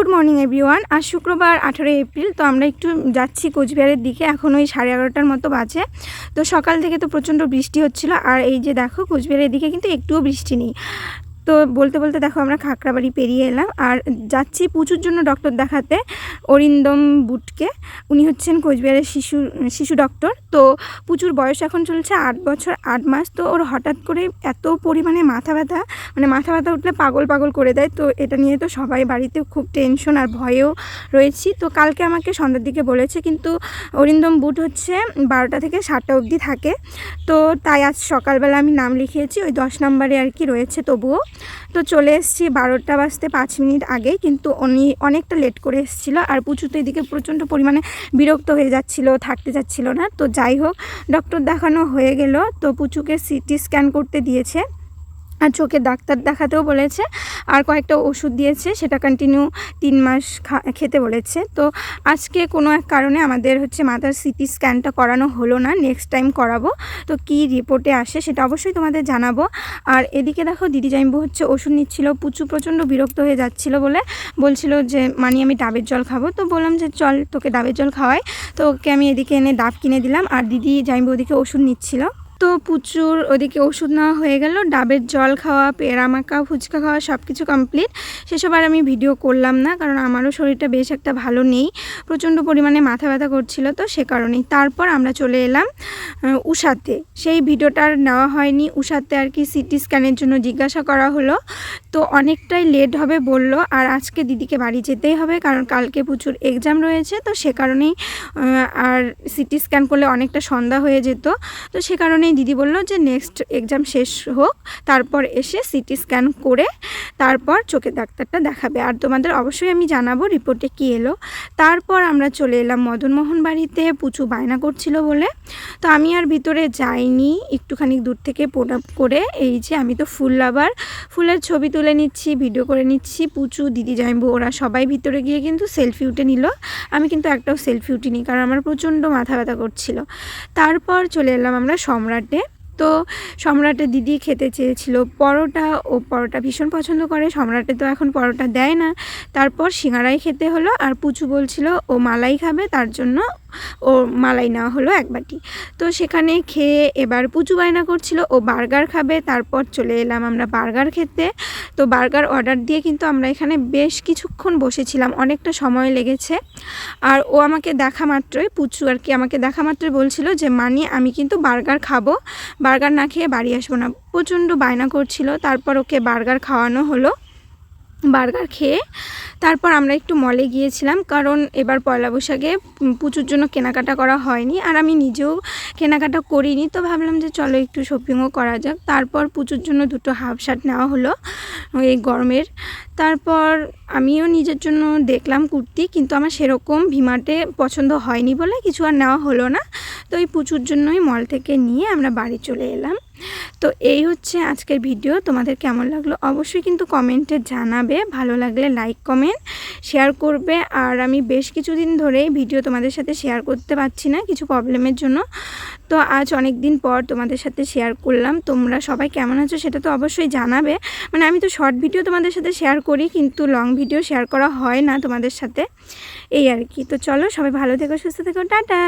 Good morning, everyone. আজ শুক্রবার আঠেরোই এপ্রিল, তো আমরা একটু যাচ্ছি কোচবিহারের দিকে। এখন ওই সাড়ে এগারোটার মতো বাজে। তো সকাল থেকে তো প্রচণ্ড বৃষ্টি হচ্ছিল। আর এই যে দেখো, কোচবিহারের দিকে কিন্তু একটুও বৃষ্টি নেই। তো বলতে বলতে দেখো আমরা খাকরাবাড়ি পেরিয়ে এলাম আর যাচ্ছি পুচুর জন্য ডক্টর দেখাতে অরিন্দম বুটকে। উনি হচ্ছেন কোচবিহারের শিশু শিশু ডক্টর। তো পুচুর বয়স এখন চলছে আট বছর, আট মাস। তো ওর হঠাৎ করে এত পরিমাণে মাথা ব্যথা মানে মাথা ব্যথা উঠলে পাগল পাগল করে দেয়। তো এটা নিয়ে তো সবাই বাড়িতে খুব টেনশন আর ভয়েও রয়েছি। তো কালকে আমাকে সন্ধ্যার দিকে বলেছে, কিন্তু অরিন্দম বুট হচ্ছে বারোটা থেকে সাতটা অবধি থাকে। তো তাই আজ সকালবেলা আমি নাম লিখিয়েছি, ওই দশ নম্বরে আর কি রয়েছে তবুও। তো চলে এসেছি বারোটা বাজতে পাঁচ মিনিট আগে, কিন্তু উনি অনেকটা লেট করে এসেছিল আর পুচু তো এদিকে প্রচণ্ড পরিমাণে বিরক্ত হয়ে যাচ্ছিল, থাকতে যাচ্ছিল না। তো যাই হোক ডক্টর দেখানো হয়ে গেল। তো পুচুকে সিটি স্ক্যান করতে দিয়েছে। আর চোখের ডাক্তার দেখাতেও বলেছে, আর কয়েকটা ওষুধ দিয়েছে, সেটা কন্টিনিউ তিন মাস খেতে বলেছে। তো আজকে কোনো এক কারণে আমাদের হচ্ছে মাথার সিটি স্ক্যানটা করানো হলো না নেক্সট টাইম করাবো। তো কি রিপোর্টে আসে সেটা অবশ্যই তোমাদের জানাব। আর এদিকে দেখো দিদি জাইম্বু হচ্ছে ওষুধ নিচ্ছিল পুচু প্রচণ্ড বিরক্ত হয়ে যাচ্ছিল বলে বলছিল যে, মানি আমি ডাবের জল খাব। তো বললাম যে, চল তোকে ডাবের জল খাওয়াই। তো ওকে আমি এদিকে এনে ডাব কিনে দিলাম, আর দিদি জাইম্বু ওদিকে ওষুধ নিচ্ছিল। তো প্রচুর ওদিকে ওষুধ নেওয়া হয়ে গেল। ডাবের জল খাওয়া, পেয়ারা মাখা, ফুচকা খাওয়া সব কিছু কমপ্লিট সেসব আর আমি ভিডিও করলাম না, কারণ আমারও শরীরটা বেশ একটা ভালো নেই। প্রচণ্ড পরিমাণে মাথা ব্যথা করছিল তো সে কারণেই। তারপর আমরা চলে এলাম উষাতে সেই ভিডিওটা আর নেওয়া হয়নি। উষাতে আর কি সিটি স্ক্যানের জন্য জিজ্ঞাসা করা হলো। তো অনেকটাই লেট হবে বলল, আর আজকে দিদিকে বাড়ি যেতেই হবে, কারণ কালকে প্রচুর এক্সাম রয়েছে। তো সে কারণেই আর সিটি স্ক্যান করলে অনেকটা সন্ধ্যা হয়ে যেত। তো সে কারণেই দিদি বলল যে নেক্সট এক্সাম শেষ হোক, তারপর এসে সিটি স্ক্যান করে তারপর চোখের ডাক্তারটা দেখাবে। আর তোমাদের অবশ্যই আমি জানাব রিপোর্টে কী এলো। তারপর আমরা চলে এলাম মদনমোহন বাড়িতে, পুচু বায়না করছিল বলে। তো আমি আর ভিতরে যাইনি, একটুখানি দূর থেকে প্রণাম করে এই যে আমি তো ফুল আবার ফুলের ছবি তুলে নিচ্ছি ভিডিও করে নিচ্ছি। পুচু, দিদি জাইম্বু ওরা সবাই ভিতরে গিয়ে কিন্তু সেলফি উঠে নিল। আমি কিন্তু একটাও সেলফি উঠিনি, কারণ আমার প্রচণ্ড মাথা ব্যথা করছিল। তারপর চলে এলাম আমরা সম্রাটে তো সম্রাটের দিদি খেতে চেয়েছিল পরোটা। ও পরোটা ভীষণ পছন্দ করে। সম্রাটে তো এখন পরোটা দেয় না। তারপর সিঙ্গারাই খেতে হলো। আর পুচু বলছিল, ও মালাই খাবে, তার জন্য ও মালাই নেওয়া হলো এক বাটি। তো সেখানে খেয়ে এবার পুচু বায়না করছিল, ও বার্গার খাবে, তারপর চলে এলাম আমরা বার্গার খেতে। তো বার্গার অর্ডার দিয়ে কিন্তু আমরা এখানে বেশ কিছুক্ষণ বসেছিলাম, অনেকটা সময় লেগেছে। আর ও আমাকে দেখা মাত্রই, পুচু আর কি আমাকে দেখা মাত্রই বলছিল যে, মানি, আমি কিন্তু বার্গার খাব, বার্গার না খেয়ে বাড়ি আসব না। প্রচণ্ড বায়না করছিল, তারপর ওকে বার্গার খাওয়ানো হলো। বার্গার খেয়ে তারপর আমরা একটু মলে গিয়েছিলাম, কারণ এবার পয়লা বৈশাখে পুজোর জন্য কেনাকাটা করা হয়নি, আর আমি নিজেও কেনাকাটা করিনি, তো ভাবলাম যে চলো একটু শপিংও করা যাক। তারপর পুজোর জন্য দুটো হাফ শার্ট নেওয়া হলো, এই গরমের। তারপর আমিও নিজের জন্য দেখলাম কুর্তি, কিন্তু আমার সেরকম ভিমাটে পছন্দ হয়নি বলে কিছু আর নেওয়া হলো না। তো এই পুজোর জন্যই মল থেকে নিয়ে আমরা বাড়ি চলে এলাম। তো এই হচ্ছে আজকের ভিডিও। তোমাদের কেমন লাগল অবশ্যই কিন্তু কমেন্টে জানাবে। ভালো লাগলে লাইক, কমেন্ট, শেয়ার করবে। আর আমি বেশ কিছুদিন ধরেই ভিডিও তোমাদের সাথে শেয়ার করতে পারছি না কিছু প্রবলেমের জন্য। তো আজ অনেক দিন পর তোমাদের সাথে শেয়ার করলাম। তোমরা সবাই কেমন আছো সেটা তো অবশ্যই জানাবে। মানে আমি তো শর্ট ভিডিও তোমাদের সাথে শেয়ার করি কিন্তু লং ভিডিও শেয়ার করা হয় না তোমাদের সাথে। এই আর কি। তো চলো সবাই ভালো থেকো, সুস্থ থেকো, টাটা।